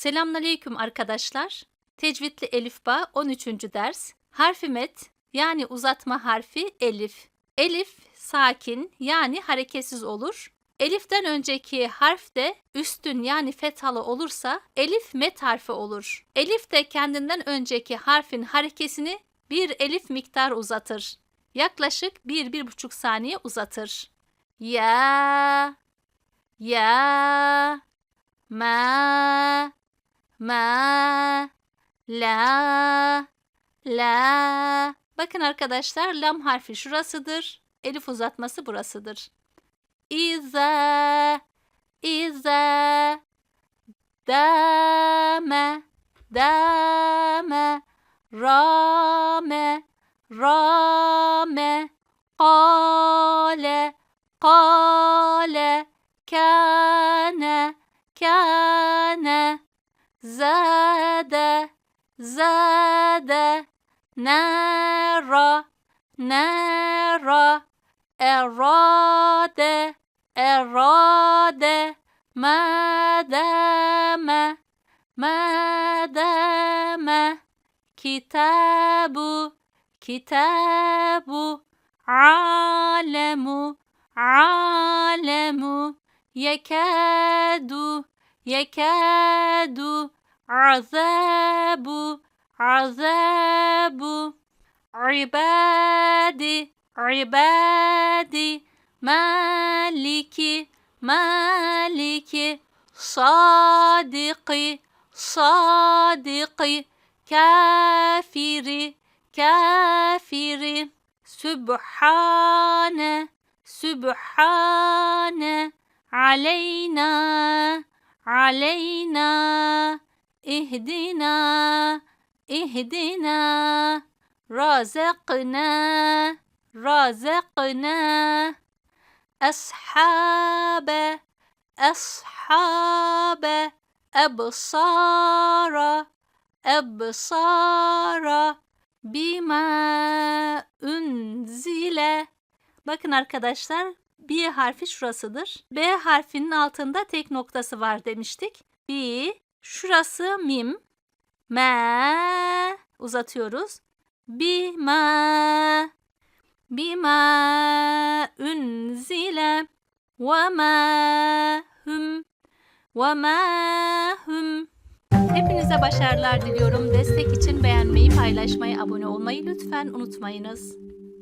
Selamünaleyküm arkadaşlar. Tecvidli Elifba 13. ders. Harfi met yani uzatma harfi elif. Elif sakin yani hareketsiz olur. Elif'ten önceki harf de üstün yani fethalı olursa elif met harfi olur. Elif de kendinden önceki harfin harekesini bir elif miktar uzatır. Yaklaşık 1-1,5 saniye uzatır. Ya, ya, ma, ma, la, la. Bakın arkadaşlar lam harfi şurasıdır. Elif uzatması burasıdır. İza, iza, dame, dame, rame, rame, qale, qale, kane, kane, zade, zade, nara, nara, erade, erade, madame, madame, kitabu, kitabu, alemu, alemu, yekadu, يكاد عذاب عذاب عبادي عبادي مالك مالك صادق صادق كافر كافر. سبحان سبحان علينا. علينا اهدنا اهدنا رزقنا رزقنا أصحاب أصحاب أبصار أبصار بما أنزل. Bakın arkadaşlar B harfi şurasıdır. B harfinin altında tek noktası var demiştik. B şurası mim. Me uzatıyoruz. Bima bima unzile ve ma hum ve ma hum Hepinize başarılar diliyorum. Destek için beğenmeyi, paylaşmayı, abone olmayı lütfen unutmayınız.